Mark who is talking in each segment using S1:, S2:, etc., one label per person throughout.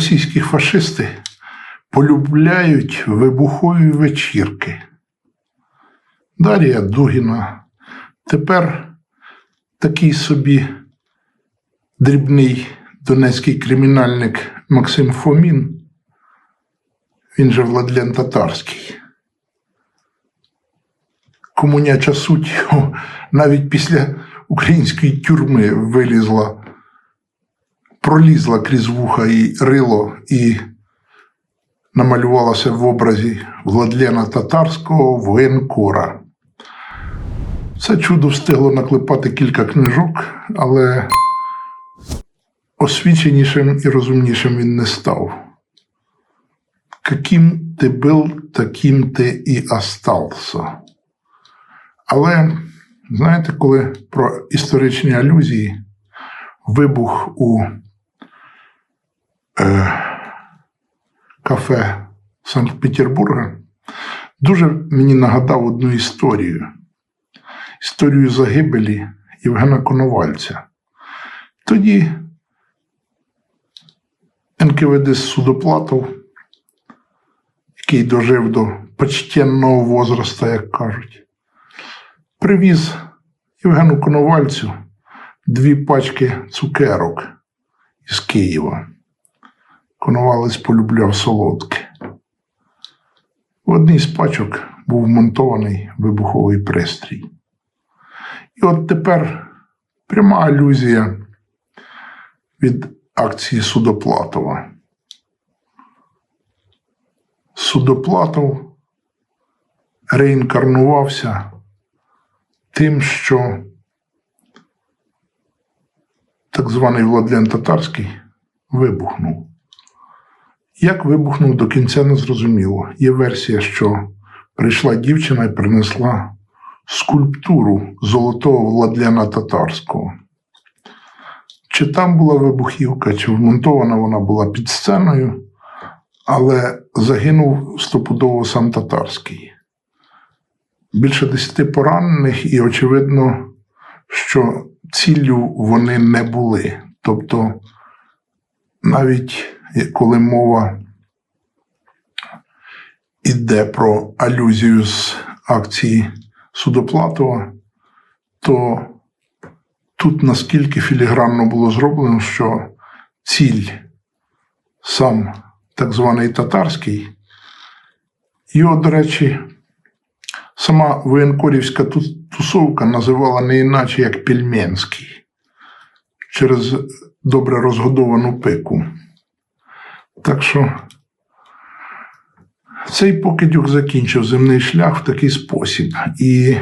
S1: російські фашисти полюбляють вибухові вечірки. Дар'я Дугіна. Тепер такий собі дрібний донецький кримінальник Максим Фомін, він же Владлен Татарський. Комуняча суть навіть після української тюрми вилізла, пролізла крізь вуха і рило і намалювалася в образі Владлена Татарського воєнкора. Це чудо встигло наклепати кілька книжок, але освіченішим і розумнішим він не став. Каким ти був, таким ти і остався. Але знаєте, коли про історичні алюзії, вибух у кафе Санкт-Петербурга дуже мені нагадав одну історію. Історію загибелі Євгена Коновальця. Тоді НКВД Судоплатов, який дожив до почтенного возраста, як кажуть, привіз Євгену Коновальцю дві пачки цукерок із Києва. Коновалець полюбляв солодке. В одній з пачок був вмонтований вибуховий пристрій. І от тепер пряма алюзія від акції Судоплатова. Судоплатов реінкарнувався тим, що так званий Владлен Татарський вибухнув. Як вибухнув до кінця не зрозуміло. Є версія, що прийшла дівчина і принесла скульптуру золотого Владлена Татарського. Чи там була вибухівка, чи вмонтована вона була під сценою, але загинув стопудово сам татарський. Більше десяти поранених, і очевидно, що ціллю вони не були. Тобто, навіть коли мова йде про алюзію з акції Судоплатова, то тут наскільки філігранно було зроблено, що ціль сам так званий татарський, його, до речі, сама воєнкорівська тусовка називала не іначе як Пельменський через добре розгодовану пику. Так що цей покидьок закінчив земний шлях в такий спосіб. І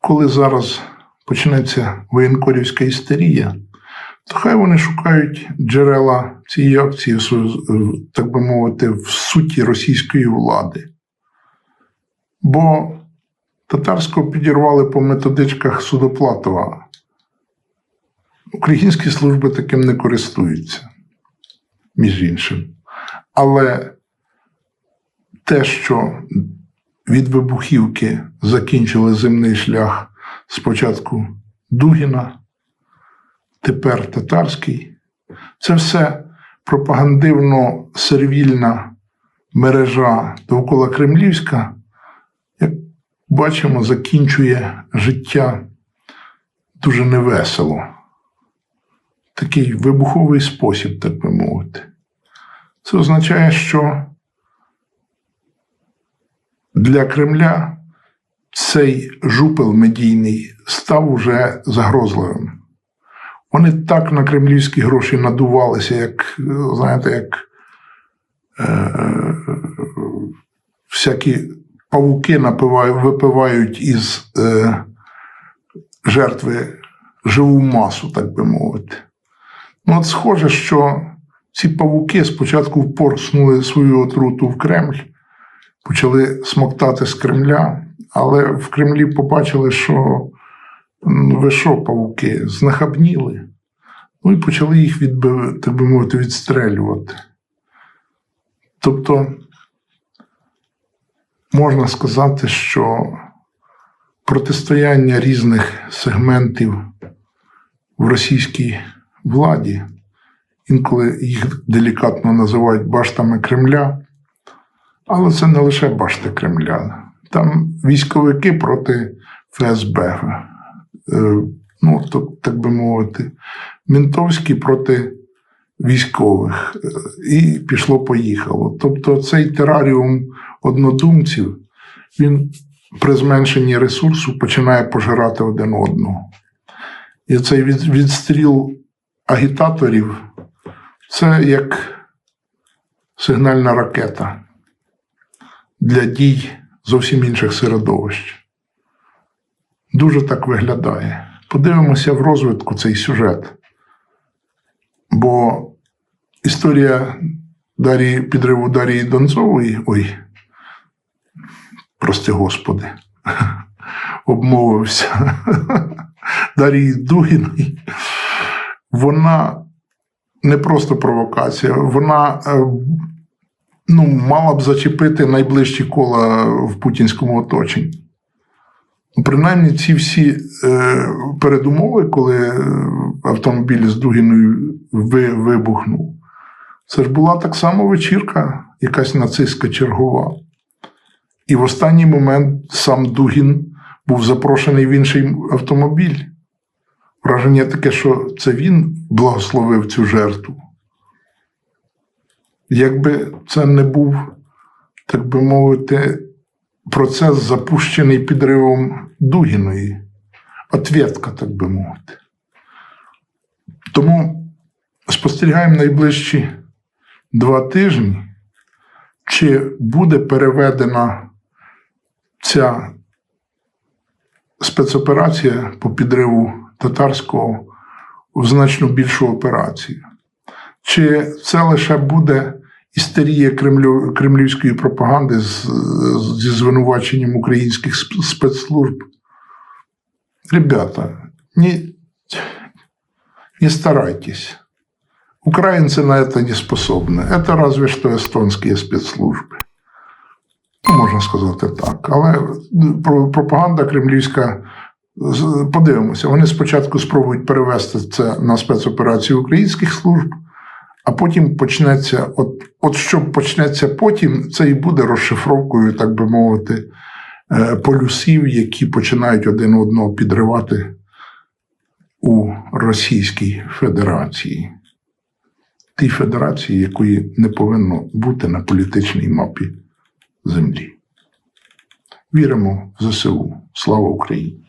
S1: коли зараз почнеться воєнкорівська істерія, то хай вони шукають джерела цієї акції, так би мовити, в суті російської влади. Бо татарського підірвали по методичках Судоплатова. Українські служби таким не користуються, між іншим. Але те, що від вибухівки закінчили земний шлях спочатку Дугіна, тепер татарський, це все пропагандивно сервільна мережа довкола Кремлівська, як бачимо, закінчує життя дуже невесело. Такий вибуховий спосіб, так би мовити. Це означає, що для Кремля цей жупел медійний став уже загрозливим. Вони так на кремлівські гроші надувалися, як, знаєте, як е, всякі павуки напивають, випивають із е, жертви живу масу, так би мовити. Ну, от схоже, що ці павуки спочатку впорснули свою отруту в Кремль, почали смоктати з Кремля, але в Кремлі побачили, що ви що, павуки, знахабніли. Ну і почали їх відбив, так би мовити, відстрелювати. Тобто, можна сказати, що протистояння різних сегментів в російській владі інколи їх делікатно називають баштами Кремля. Але це не лише башти Кремля. Там військовики проти ФСБ. Е, Ну, так би мовити, ментовські проти військових. Е, І пішло-поїхало. Тобто цей тераріум однодумців, він при зменшенні ресурсу починає пожирати один одного. І цей відстріл агітаторів це як сигнальна ракета для дій зовсім інших середовищ. Дуже так виглядає. Подивимося в розвитку цей сюжет. Бо історія Дарії, підриву Дарії Донцової, ой, прости Господи, обмовився. Дарії Дугіної, вона не просто провокація, вона е, ну, мала б зачепити найближчі кола в путінському оточенні. Принаймні, ці всі е, передумови, коли е, автомобіль з Дугіною ви, вибухнув, це ж була так само вечірка, якась нацистська чергова. І в останній момент сам Дугін був запрошений в інший автомобіль. Враження таке, що це він благословив цю жертву. Якби це не був, так би мовити, процес, запущений підривом Дугіної, ответка, так би мовити. Тому спостерігаємо найближчі два тижні, чи буде переведена ця спецоперація по підриву татарського в значно більшу операцію. Чи це лише буде істерія Кремлю, кремлівської пропаганди з, зі звинуваченням українських сп- спецслужб? Ребята, не, не старайтесь. Украинцы на это не способны. Это разве что эстонские спецслужби. Ну, можна сказати так. Але про- пропаганда кремлівська, з- подивимося, вони спочатку спробують перевести це на спецоперацію українських служб, а потім почнеться, от, от що почнеться потім, це і буде розшифровкою, так би мовити, е, полюсів, які починають один одного підривати у Російській Федерації. Тій федерації, якої не повинно бути на політичній мапі землі. Віримо в ЗСУ. Слава Україні!